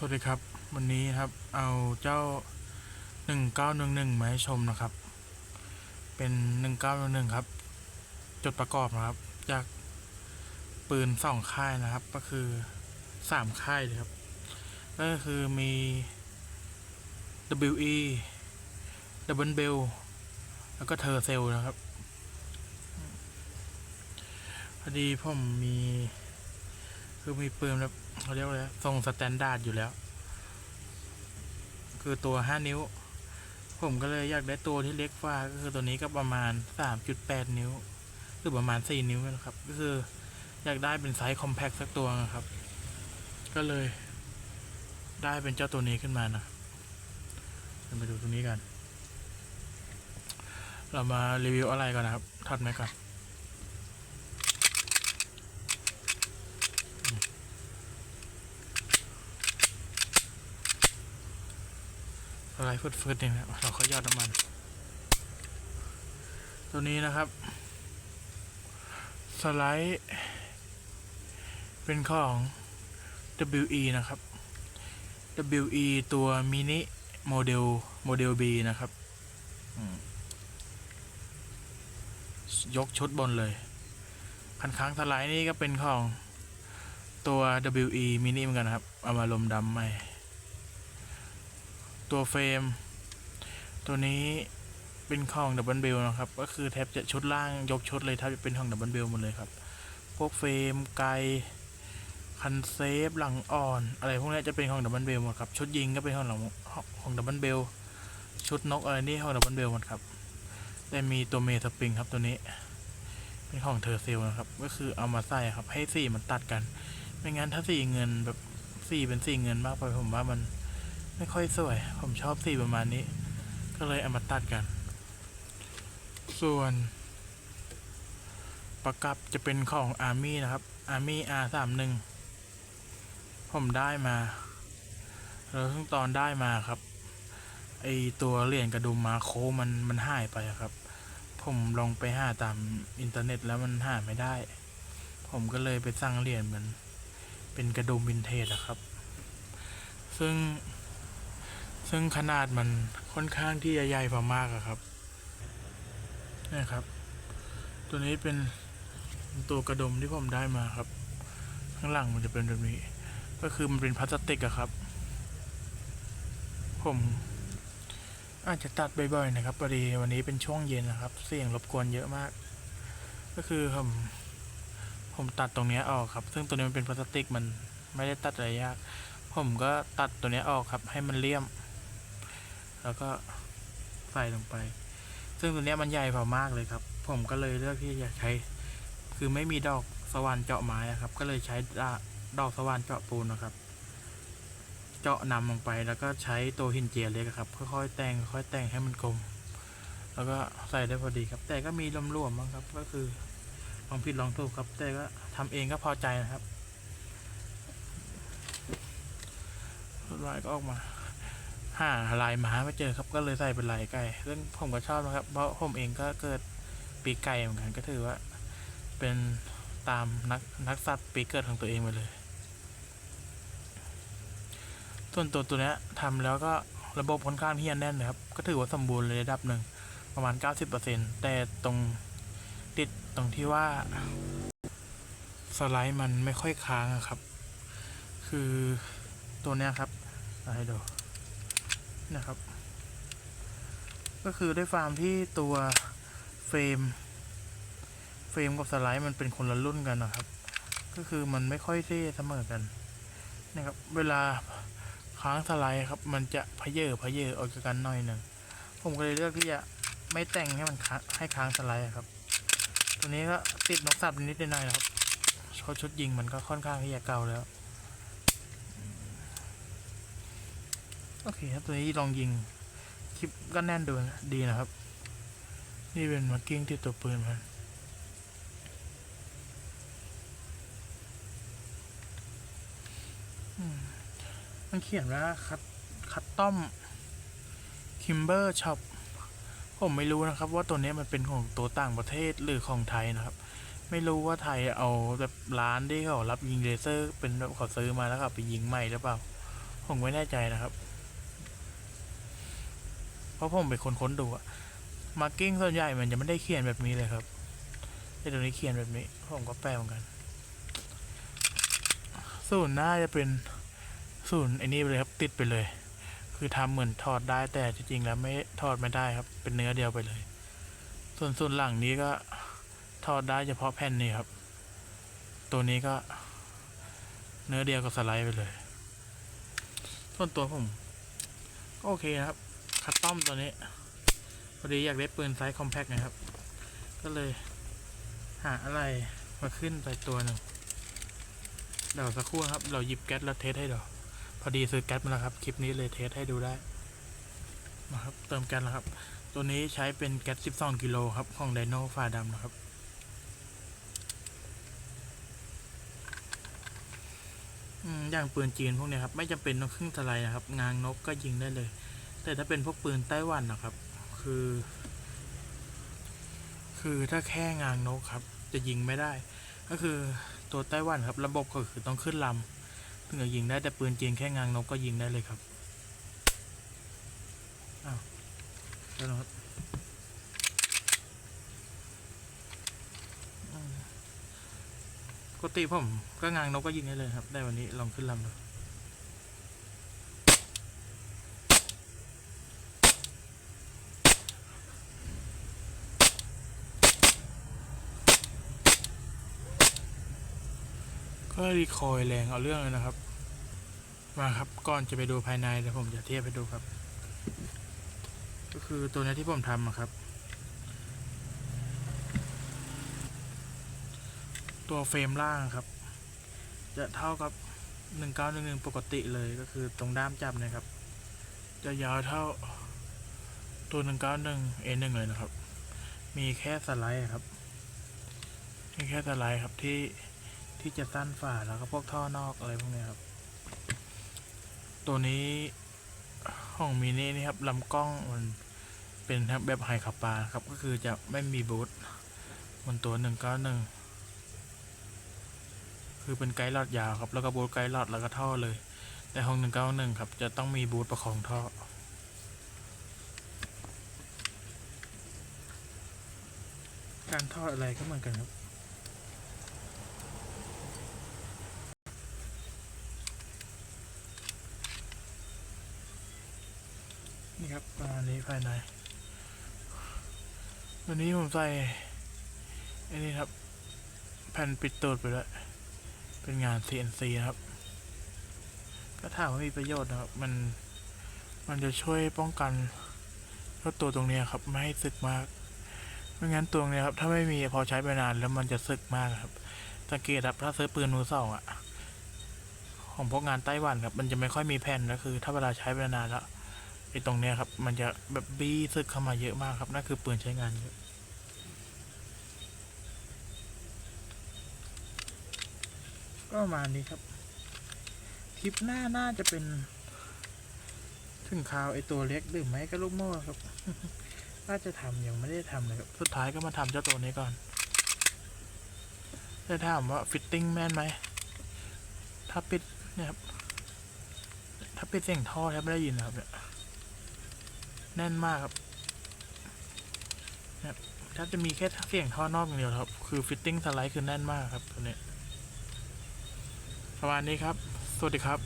สวัสดีครับ วันนี้ครับเอาเจ้า 1911 มาให้ชมนะครับ เป็น 1911 ครับ จดประกอบนะครับ จากปืนสองค่ายนะครับ ก็คือสามค่ายเลยครับ ก็คือมี WE Double Bell แล้วก็เทอร์เซลนะครับ พอดีผมมี คือมีปืนแบบเขาเรียกว่าอะไรทรงสแตนดาร์ดอยู่แล้ว คือตัว5นิ้ว ผมก็เลยอยากได้ตัวที่เล็กฟ้าก็คือตัวนี้ก็ประมาณ3.8นิ้วหรือประมาณ4นิ้วนะครับ ก็คืออยากได้เป็นไซส์คอมแพคสักตัวนะครับ ก็เลย ได้เป็นเจ้าตัวนี้ขึ้นมานะเราไปดูตัวนี้กัน เรามารีวิวอะไรก่อนนะครับถัดไหมก่อน อะไรฟืดๆเนี่ยนะเราก็ยอดน้ำมัน ตัวนี้นะครับ สไลด์เป็นของ WE นะครับ WE ตัวมินิโมเดลโมเดล B นะครับ ยกชุดบนเลยคันค้างสไลด์นี่ก็เป็นของตัว WE มินิเหมือนกันนะครับ เอามาลมดำใหม่ ตัวเฟรม ตัวนี้เป็นของดับเบิลเบลนะครับ ก็คือแทบจะชุดล่างยกชุดเลยแทบจะเป็นของดับเบิลเบลหมดเลยครับ พวกเฟรมไกลคันเซฟหลังอ่อน อะไรพวกนี้จะเป็นของดับเบิลเบลหมดครับ ชุดยิงก็เป็นของหลังของดับเบิลเบลชุดนกอะไรนี่ของดับเบิลเบลหมดครับแต่มีตัวเมสปริงครับตัวนี้ เป็นของเทอร์เซลนะครับ ก็คือเอามาใส่ครับ ให้สีมันตัดกัน ไม่งั้นถ้าสีเงินแบบสีเป็นสีเงินมากไปผมว่ามัน ไม่ค่อยสวย ผมชอบสีประมาณนี้ ก็เลยเอามาตัดกัน ส่วน ประกับจะเป็นของ Army นะครับ Army R31 ผมได้มาแล้วทั้งตอนได้มาครับไอตัวเหรียญกระดุมมาโคมันมันหายไปครับ ผมลองไปหาตามอินเทอร์เน็ตแล้วมันหาไม่ได้ ผมก็เลยไปสั่งเหรียญมัน เป็นกระดุมวินเทจอะครับ ซึ่ง ซึ่งขนาดมันค่อนข้างที่จะใหญ่พอมากอะครับนี่ครับ ตัวนี้เป็นตัวกระดมที่ผมได้มาครับ ข้างหลังมันจะเป็นแบบนี้ ก็คือมันเป็นพลาสติกอะครับ ผมอาจจะตัดบ่อยๆนะครับพอดีวันนี้เป็นช่วงเย็นนะครับ เสียงรบกวนเยอะมาก ก็คือผมผมตัดตรงเนี้ยออกครับ ซึ่งตัวนี้มันเป็นพลาสติกมันไม่ได้ตัดอะไรยาก ผมก็ตัดตัวเนี้ยออกครับ ให้มันเลี่ยม แล้วก็ใส่ลงไป ซึ่งตัวเนี้ยมันใหญ่พอมากเลยครับ ผมก็เลยเลือกที่จะใช้ คือไม่มีดอกสว่านเจาะไม้ครับ ก็เลยใช้ดอกสว่านเจาะปูนนะครับ เจาะนำลงไปแล้วก็ใช้ตัวหินเจียเล็กครับ ค่อยๆแต่งค่อยแต่งให้มันกลม แล้วก็ใส่ได้พอดีครับ แต่ก็มีรวมๆบ้างครับ ก็คือลองผิดลองถูกครับ แต่ก็ทำเองก็พอใจนะครับสุดท้ายก็ออกมา หาลายหมาไม่เจอครับก็เลยใส่เป็นลายไก่ซึ่งผมก็ชอบนะครับ เพราะผมเองก็เกิดปีไก่เหมือนกันก็ถือว่า เป็นตามนักนักสัตว์ปีเกิดของตัวเองไปเลย ส่วนตัวตัวเนี้ยทำแล้วก็ระบบค่อนข้างที่จะแน่นนะครับ ก็ถือว่าสมบูรณ์เลยระดับหนึ่งประมาณ 90%แต่ตรงติดตรงที่ว่าสไลด์มันไม่ค่อยค้างครับ คือตัวเนี้ยครับให้ดู นะครับ ก็คือด้วยฟาร์มที่ตัวเฟรมเฟรมกับสไลด์มันเป็นคนละรุ่นกันนะครับ ก็คือมันไม่ค่อยที่เสมอกันนะครับ เวลาค้างสไลด์ครับ มันจะพเยอพเยอออกจากกันหน่อยหนึ่งผมก็เลยเลือกที่จะไม่แต่งให้มันค้างให้ค้างสไลด์ครับ ตัวนี้ก็ติดนกสับนิดหน่อยนะครับเพราชุดยิงมันก็ค่อนข้างที่จะเก่าแล้ว โอเคครับตัวนี้ลองยิงคลิปก็แน่นดูดีนะครับ นี่เป็นมาร์กิ้งที่ตัวปืนมันมันเขียนว่าคัตคัตตอมคิมเบอร์ช็อปผมไม่รู้นะครับ ว่าตัวนี้มันเป็นของตัวต่างประเทศหรือของไทยนะครับ ไม่รู้ว่าไทยเอาแบบร้านที่เขารับยิงเลเซอร์ เป็นแบบเขาซื้อมาแล้วเอาไปยิงใหม่หรือเปล่า ผมไม่แน่ใจนะครับ เพราะผมเป็นคนค้นดูอะมาร์กิ้งส่วนใหญ่มันจะไม่ได้เขียนแบบนี้เลยครับแต่ตรงนี้เขียนแบบนี้ ผมก็แปลเหมือนกัน ศูนย์น่าจะเป็นศูนย์ไอ้นี่ไปเลยครับ ติดไปเลย คือทำเหมือนถอดได้แต่จริงๆแล้วไม่ถอดไม่ได้ครับ เป็นเนื้อเดียวไปเลย ส่วนส่วนหลังนี้ก็ถอดได้เฉพาะแผ่นนี้ครับ ตัวนี้ก็ เนื้อเดียวกับสไลด์ไปเลย ส่วนตัวผมก็โอเคครับ คัสตอมตัวนี้พอดีอยากได้ปืนไซส์คอมแพคนะครับ ก็เลยหาอะไรมาขึ้นไปตัวหนึ่งเดี๋ยวสักครู่ครับ เราหยิบแก๊สแล้วเทสให้ดูพอดีซื้อแก๊สมาแล้วครับ คลิปนี้เลยเทสให้ดูได้มาครับเติมแก๊สแล้วครับ ตัวนี้ใช้เป็นแก๊ส 12 กิโลครับ ของไดโนฟ้าดำนะครับ อย่างปืนจีนพวกนี้ครับ ไม่จำเป็นต้องขึ้นสไลด์นะครับ งางนกก็ยิงได้เลย แต่ถ้าเป็นพวกปืนไต้หวันนะครับ คือ คือถ้าแค่งางนกครับ จะยิงไม่ได้ ก็คือตัวไต้หวันครับ ระบบก็คือต้องขึ้นลำถึงจะยิงได้แต่ปืนจีนแค่งางนกก็ยิงได้เลยครับอ้าวแล้วครับอืมปกติผมก็งางนกก็ยิงได้เลยครับ ได้วันนี้ลองขึ้นลำดู ก็รีคอยแรงเอาเรื่องเลยนะครับ มาครับก่อนจะไปดูภายในเดี๋ยวผมจะเทียบให้ดูครับ ก็คือตัวนี้ที่ผมทำอะครับ ตัวเฟรมล่างครับ จะเท่ากับ 1911 ปกติเลยก็คือตรงด้ามจับนะครับ จะยาวเท่าตัว 191 A1 เลยนะครับ มีแค่สไลด์ครับ มีแค่สไลด์ครับที่ ที่จะสั้นฝ่าแล้วก็พวกท่อนอกอะไรพวกนี้ครับ ตัวนี้ของมินินี่ครับลำกล้องมันเป็นแบบไฮขับปลาครับ ก็คือจะไม่มีบูทบนตัว191คือเป็นไกด์ลอดยาวครับ แล้วก็บูทไกด์ลอดแล้วก็ท่อเลย แต่ของ191ครับจะต้องมีบูทประคองท่อการทอดอะไรก็เหมือนกันครับ นี่ครับ ภายในวันนี้ผมใส่ไอ้นี่ครับ แผ่นปิดตูดไปแล้ว เป็นงาน CNC นะครับ ก็ถามว่ามีประโยชน์นะครับ มัน มันจะช่วยป้องกันเจ้าตัวตรงนี้ครับ ไม่ให้สึกมาก ไม่งั้นตัวนี้ครับ ถ้าไม่มีพอใช้ไปนานแล้วมันจะสึกมากครับ สังเกตครับ ถ้าซื้อปืนมือสองอะของพวกงานไต้หวันครับ มันจะไม่ค่อยมีแผ่นก็คือ ถ้าเวลาใช้ไปนานแล้ว อ้ตรงเนี้ยครับ มันจะแบบบี้ซึกเข้ามาเยอะมากครับนั่นคือปืนใช้งานเยอะก็ประมาณนี้ครับคลิปหน้าน่าจะเป็น ถึงข่าวไอ้ตัวเล็กหรือไม่ก็ลูกโม่ครับ น่าจะทำยังไม่ได้ทำเลยครับ สุดท้ายก็มาทำเจ้าตัวนี้ก่อนจะถามว่าฟิตติ้งแม่นไหม ถ้าปิดเนี่ยครับ ถ้าปิดเสียงท่อแทบไม่ได้ยินนะครับเนี่ย แน่นมากครับนะครับถ้าจะมีแค่เสียงท่อนอกอย่างเดียวครับ คือฟิตติ้งสไลด์คือแน่นมากครับตัวนี้ประมาณนี้ครับ สวัสดีครับ